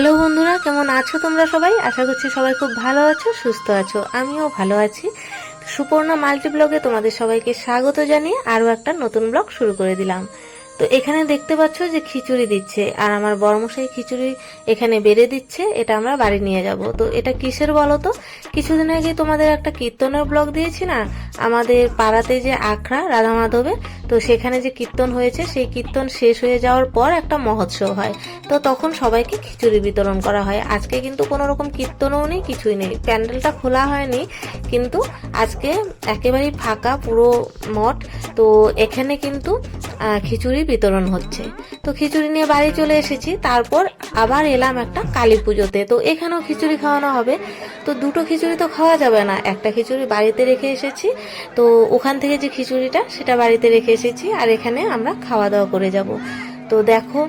Hello বন্ধুরা, কেমন আছো তোমরা সবাই? আশা করছি সবাই খুব ভালো আছো, সুস্থ আছো, আমিও ভালো আছি। সুপর্ণা মাল্টি ব্লগে তোমাদের সবাইকে স্বাগত জানিয়ে আরও একটা নতুন ব্লগ শুরু করে দিলাম। তো এখানে দেখতে পাচ্ছ যে খিচুড়ি দিচ্ছে, আর আমার বড়মশাই খিচুড়ি এখানে বেড়ে দিচ্ছে, এটা আমরা বাড়ি নিয়ে যাব। তো এটা কিসের বলো তো? কিছুদিন আগে তোমাদের একটা কীর্তনের ব্লগ দিয়েছি না? আমাদের পাড়াতে যে আখড়া রাধা মাধবে তো সেখানে যে কীর্তন হয়েছে, সেই কীর্তন শেষ হয়ে যাওয়ার পর একটা মহোৎসব হয়। তো তখন সবাইকে খিচুড়ি বিতরণ করা হয়। আজকে কিন্তু কোনো রকম কীর্তনও নেই, কিছুই নেই। প্যান্ডেলটা খোলা হয়নি, কিন্তু আজকে একেবারেই ফাঁকা, পুরো মঠ। তো এখানে কিন্তু খিচুড়ি বিতরণ হচ্ছে। তো খিচুড়ি নিয়ে বাড়ি চলে এসেছি, তারপর আবার এলাম একটা কালী পুজোতে। তো এখানেও খিচুড়ি খাওয়ানো হবে। তো দুটো খিচুড়ি তো খাওয়া যাবে না, একটা খিচুড়ি বাড়িতে রেখে এসেছি। তো ওখান থেকে যে খিচুড়িটা, সেটা বাড়িতে রেখে এসেছি, আর এখানে আমরা খাওয়া দাওয়া করে যাব। তো দেখো,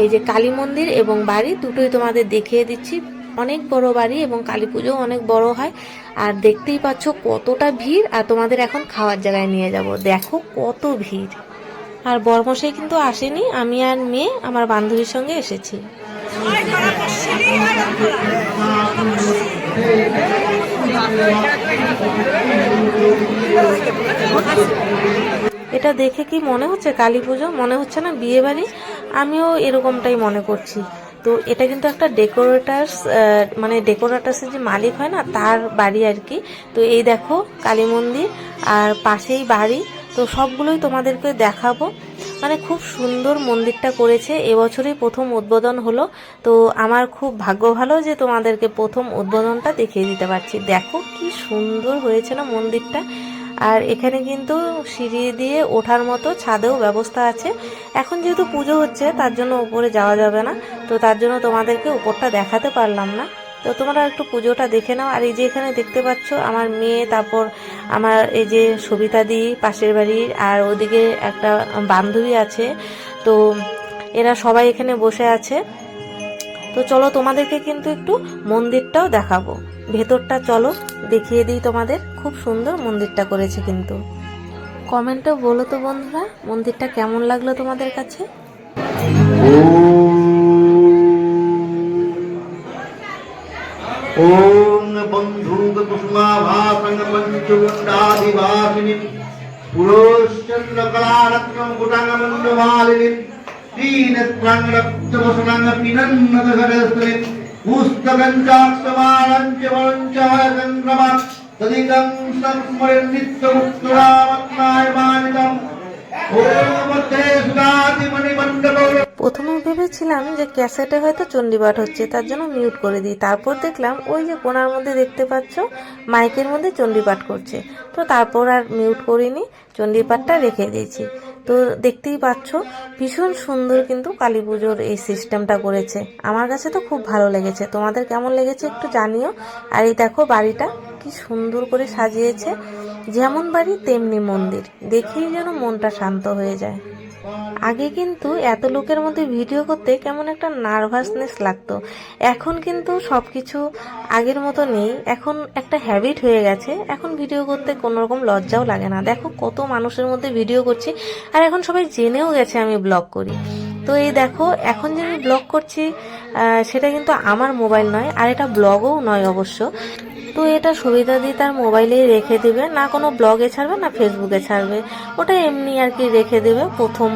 এই যে কালী মন্দির এবং বাড়ি, দুটোই তোমাদের দেখিয়ে দিচ্ছি। অনেক বড় বাড়ি এবং কালী পুজো অনেক বড় হয়। আর দেখতেই পাচ্ছ কতটা ভিড়, আর তোমাদের এখন খাওয়ার জায়গায় নিয়ে যাব। দেখো কত ভিড়। আর বর্মশাই কিন্তু আসেনি, আমি আর মেয়ে আমার বান্ধবীর সঙ্গে এসেছি। এটা দেখে কি মনে হচ্ছে কালী পুজো? মনে হচ্ছে না বিয়ে বাড়ি? আমিও এরকমটাই মনে করছি। তো এটা কিন্তু একটা ডেকোরেটার্স মানে ডেকোরেটার্সের যে মালিক হয় না, তার বাড়ি আর কি। তো এই দেখো কালী মন্দির, আর পাশেই বাড়ি তো সবগুলোই তোমাদেরকে দেখাবো। মানে খুব সুন্দর মন্দিরটা করেছে। এবছরই প্রথম উদ্বোধন হলো। তো আমার খুব ভাগ্য ভালো যে তোমাদেরকে প্রথম উদ্বোধনটা দেখিয়ে দিতে পারছি। দেখো কি সুন্দর হয়েছে না মন্দিরটা। আর এখানে কিন্তু সিঁড়ি দিয়ে ওঠার মতো ছাদেও ব্যবস্থা আছে। এখন যেহেতু পুজো হচ্ছে, তার জন্য উপরে যাওয়া যাবে না। তো তার জন্য তোমাদেরকে উপরটা দেখাতে পারলাম না। তো তোমরা একটু পুজোটা দেখে নাও। আর এই যে এখানে দেখতে পাচ্ছ, আমার মেয়ে, তারপর আমার এই যে সবিতা দি, পাশের বাড়ির, আর ওদিকে একটা বান্ধবী আছে। তো এরা সবাই এখানে বসে আছে। তো চলো তোমাদেরকে কিন্তু একটু মন্দিরটাও দেখাবো। ভেতরটা চলো, দেখিয়ে দিই তোমাদের। খুব সুন্দর মন্দিরটা করেছে কিন্তু। কমেন্টে বলো তো বন্ধুরা, মন্দিরটা কেমন লাগল তোমাদের কাছে? ॐ बन्धूककुसुमाभासं पञ्चगुण्डादिवासिनीं पुरोश्चन्द्रकलारत्नं कुटाङ्गमण्डमालिनीं दीनत्रां रक्तवसनां पिनन्नदघटस्थलिं पुस्तकञ्चाक्षमाणं च वनं च हरचन्द्रमा तदिदं संस्मरन् नित्यमुक्तरामत्नाय मानितम् ॐ मध्ये सुधादिमणिमण्डलो প্রথমে ভেবেছিলাম যে ক্যাসেটে হয়তো চণ্ডীপাঠ হচ্ছে, তার জন্য মিউট করে দিই। তারপর দেখলাম ওই যে কোনার মধ্যে দেখতে পাচ্ছ, মাইকের মধ্যে চণ্ডীপাঠ করছে। তো তারপর আর মিউট করিনি, চণ্ডীপাঠটা রেখে দিয়েছি। তো দেখতেই পাচ্ছ, ভীষণ সুন্দর কিন্তু কালী পুজোর এই সিস্টেমটা করেছে। আমার কাছে তো খুব ভালো লেগেছে। তোমাদের কেমন লেগেছে একটু জানিও। আর এই দেখো বাড়িটা, কি সুন্দর করে সাজিয়েছে। যেমন বাড়ি, তেমনি মন্দির। দেখেই যেন মনটা শান্ত হয়ে যায়। আগে কিন্তু এত লোকের মধ্যে ভিডিও করতে কেমন একটা নার্ভাসনেস লাগতো। এখন কিন্তু সবকিছু আগের মতো নেই। এখন একটা হ্যাবিট হয়ে গেছে। এখন ভিডিও করতে কোনো রকম লজ্জাও লাগে না। দেখো কত মানুষের মধ্যে ভিডিও করছি। আর এখন সবাই জেনেও গেছে আমি ব্লগ করি। তো এই দেখো, এখন যে আমি ব্লগ করছি সেটা কিন্তু আমার মোবাইল নয়, আর এটা ব্লগও নয় অবশ্য। তো এটা সুবিধা দিয়ে তার মোবাইলেই রেখে দিবে। না কোনো ব্লগে ছাড়বে, না ফেসবুকে ছাড়বে। ওটা এমনি আর কি রেখে দেবে। প্রথম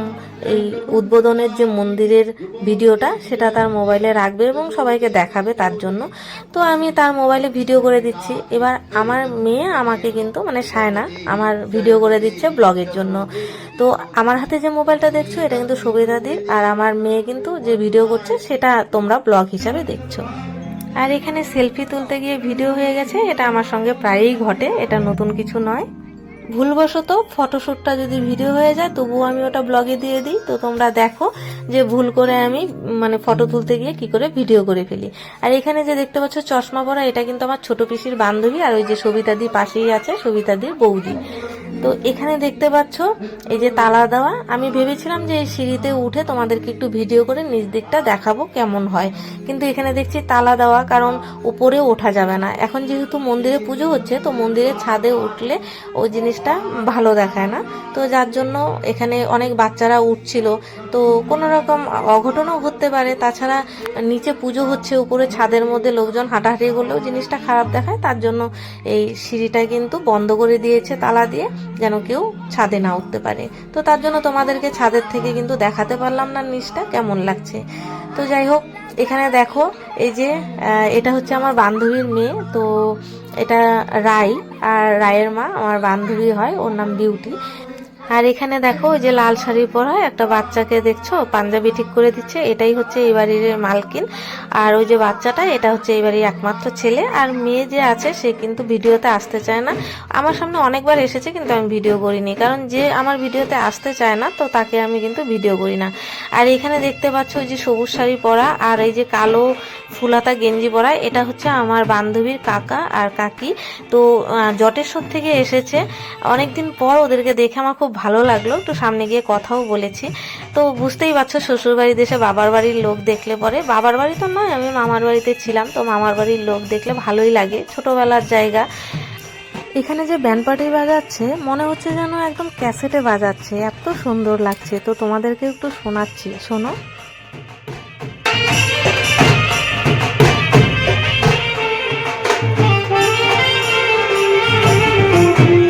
এই উদ্বোধনের যে মন্দিরের ভিডিওটা, সেটা তার মোবাইলে রাখবে এবং সবাইকে দেখাবে তার জন্য। তো আমি তার মোবাইলে ভিডিও করে দিচ্ছি। এবার আমার মেয়ে আমাকে কিন্তু মানে সায়না, আমার ভিডিও করে দিচ্ছে ব্লগের জন্য। তো আমার হাতে যে মোবাইলটা দেখছ, এটা কিন্তু সুবিধা সুবিধাদির আর আমার মেয়ে কিন্তু যে ভিডিও করছে, সেটা তোমরা ব্লগ হিসাবে দেখছ। আর এখানে সেলফি তুলতে গিয়ে ভিডিও হয়ে গেছে। এটা আমার সঙ্গে প্রায়ই ঘটে, এটা নতুন কিছু নয়। ভুলবশত ফটোশ্যুটটা যদি ভিডিও হয়ে যায়, তবুও আমি ওটা ব্লগে দিয়ে দিই। তো তোমরা দেখো যে ভুল করে আমি মানে ফটো তুলতে গিয়ে কি করে ভিডিও করে ফেলি। আর এখানে যে দেখতে পাচ্ছ চশমা পরা, এটা কিন্তু আমার ছোট পিসির বান্ধবী আর ওই যে সবিতাদি পাশেই আছে, সবিতাদির বৌদি। তো এখানে দেখতে পাচ্ছ, এই যে তালা দেওয়া। আমি ভেবেছিলাম যে সিঁড়িতে উঠে তোমাদেরকে একটু ভিডিও করে নিজ দিকটা দেখাবো কেমন হয়। কিন্তু এখানে দেখছি তালা দেওয়া, কারণ উপরে ওঠা যাবে না। এখন যেহেতু মন্দিরে পুজো হচ্ছে, তো মন্দিরের ছাদে উঠলে ওই জিনিসটা ভালো দেখায় না। তো যার জন্য এখানে অনেক বাচ্চারা উঠছিল। তো কোনো রকম অঘটনও ঘটতে পারে। তাছাড়া নিচে পুজো হচ্ছে, উপরে ছাদের মধ্যে লোকজন হাঁটাহাঁটি করলেও জিনিসটা খারাপ দেখায়। তার জন্য এই সিঁড়িটা কিন্তু বন্ধ করে দিয়েছে তালা দিয়ে। যেন কেউ ছাদে না উঠতে পারে। তো তার জন্য তোমাদেরকে ছাদের থেকে কিন্তু দেখাতে পারলাম না নিচটা কেমন লাগছে। তো যাই হোক, এখানে দেখো, এই যে এটা হচ্ছে আমার বান্ধবীর মেয়ে, তো এটা রাই, আর রায়ের মা, আমার বান্ধবী হয়, ওর নাম বিউটি। আর এখানে দেখো, ওই যে লাল শাড়ি পরা একটা বাচ্চাকে দেখছ? পাঞ্জাবি ঠিক করে দিচ্ছে। এটাই হচ্ছে এই বাড়ির মালকিন। আর ওই যে বাচ্চাটা, এটা হচ্ছে এই বাড়ির একমাত্র ছেলে। আর মেয়ে যে আছে, সে কিন্তু ভিডিওতে আসতে চায় না। আমার সামনে অনেকবার এসেছে, কিন্তু আমি ভিডিও করিনি। কারণ যে আমার ভিডিওতে আসতে চায় না, তো তাকে আমি কিন্তু ভিডিও করি না। আর এখানে দেখতে পাচ্ছ, ওই যে সবুজ শাড়ি পরা আর এই যে কালো ফুলাতা গেঞ্জি পরা, এটা হচ্ছে আমার বান্ধবীর কাকা আর কাকি। তো জটেশ্বর থেকে এসেছে। অনেকদিন পর ওদেরকে দেখে আমার খুব ভালো লাগল। একটু সামনে গিয়ে কথাও বলেছি। তো বুঝতেই পারছ, শ্বশুর বাড়ি দেশে বাবার বাড়ির লোক দেখলে পরে, বাবার বাড়ি তো নয়, আমি মামার বাড়িতে ছিলাম, তো মামার বাড়ির লোক দেখলে ভালোই লাগে, ছোটোবেলার জায়গা। এখানে যে ব্যান্ড পার্টি বাজাচ্ছে, মনে হচ্ছে যেন একদম ক্যাসেটে বাজাচ্ছে, এত সুন্দর লাগছে। তো তোমাদেরকে একটু শোনাচ্ছি, শোনো। বিয়ে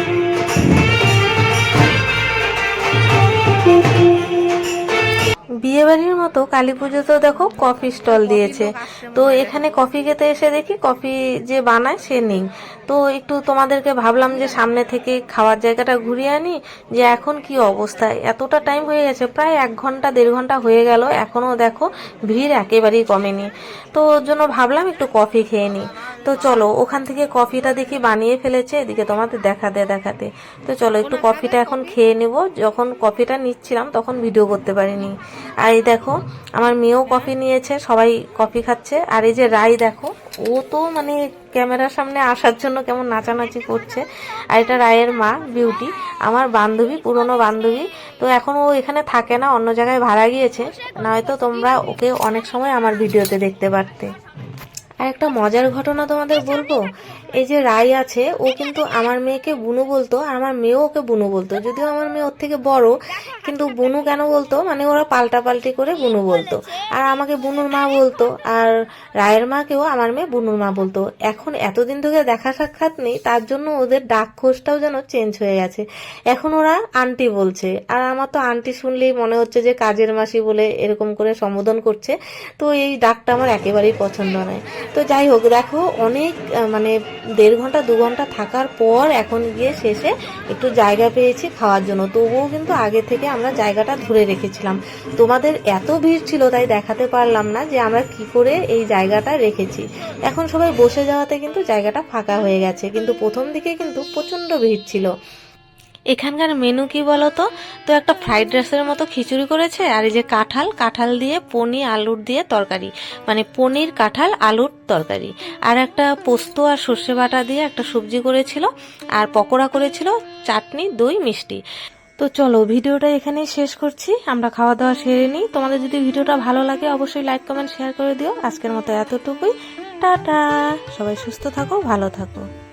বাড়ির মতো কালী পুজোতেও দেখো কফি স্টল দিয়েছে। তো এখানে কফি খেতে এসে দেখি কফি যে বানায় সে নেই। তো একটু তোমাদেরকে ভাবলাম যে সামনে থেকে খাওয়ার জায়গাটা ঘুরিয়ে আনি যে এখন কি অবস্থা? এতটা টাইম হয়ে গেছে প্রায় এক ঘণ্টা দেড় ঘণ্টা হয়ে গেল এখনও দেখো ভিড় একেবারেই কমেনি। তো ওর জন্য ভাবলাম একটু কফি খেয়ে নিই তো চলো ওখান থেকে কফিটা দেখি বানিয়ে ফেলেছে এদিকে তোমাদের দেখাতে দেখাতে। তো চলো একটু কফিটা এখন খেয়ে নেব। যখন কফিটা নিচ্ছিলাম তখন ভিডিও করতে পারিনি। আর এই দেখো আমার মেয়েও কফি নিয়েছে সবাই কফি খাচ্ছে। আর এই যে রাই দেখো ও তো মানে ক্যামেরার সামনে আসার জন্য কেমন নাচানাচি করছে। আর এটা রায়ের মা বিউটি আমার বান্ধবী পুরনো বান্ধবী। তো এখন ও এখানে থাকে না অন্য জায়গায় ভাড়া গিয়েছে। নয়তো তোমরা ওকে অনেক সময় আমার ভিডিওতে দেখতে পারতে। আর একটা মজার ঘটনা তোমাদের বলব? এই যে রাই আছে, ও কিন্তু আমার মেয়েকে বুনু বলতো, আর আমার মেয়েও ওকে বুনু বলতো। যদিও আমার মেয়ে ওর থেকে বড়, কিন্তু বুনু কেন বলতো? মানে ওরা পাল্টা পাল্টি করে বুনু বলতো। আর আমাকে বুনুর মা বলতো, আর রায়ের মাকেও আমার মেয়ে বুনুর মা বলতো। এখন এতদিন ধরে দেখা সাক্ষাৎ নেই, তার জন্য ওদের ডাক খোঁজটাও যেন চেঞ্জ হয়ে গেছে। এখন ওরা আন্টি বলছে, আর আমার তো আন্টি শুনলেই মনে হচ্ছে যে কাজের মাসি বলে এরকম করে সম্বোধন করছে। তো এই ডাকটা আমার একেবারেই পছন্দ নয়। তো যাই হোক, দেখো, অনেক মানে দেড় ঘণ্টা, দু ঘণ্টা থাকার পর এখন গিয়ে শেষে একটু জায়গা পেয়েছি খাওয়ার জন্য। তবুও কিন্তু আগে থেকে আমরা জায়গাটা ধরে রেখেছিলাম। তোমাদের এত ভিড় ছিল তাই দেখাতে পারলাম না যে আমরা কি করে এই জায়গাটা রেখেছি। এখন সবাই বসে যাওয়াতে কিন্তু জায়গাটা ফাঁকা হয়ে গেছে। কিন্তু প্রথম দিকে কিন্তু প্রচণ্ড ভিড় ছিল। এখানকার মেনু কি বলতো? তো একটা ফ্রাইড রাইসের মতো খিচুড়ি করেছে, আর এই যে কাঁঠাল কাঁঠাল দিয়ে পনির, আলুর দিয়ে তরকারি। মানে পনির, কাঁঠাল, আলুর তরকারি। আর একটা পোস্ত আর সর্ষে বাটা দিয়ে একটা সবজি করেছিল, আর পকোড়া করেছিল চাটনি, দই, মিষ্টি। তো চলো, ভিডিওটা এখানেই শেষ করছি। আমরা খাওয়া দাওয়া সেরে নিই। তোমাদের যদি ভিডিওটা ভালো লাগে, অবশ্যই লাইক কমেন্ট শেয়ার করে দিও। আজকের মতো এতটুকুই। টাটা! সবাই সুস্থ থাকো, ভালো থাকো।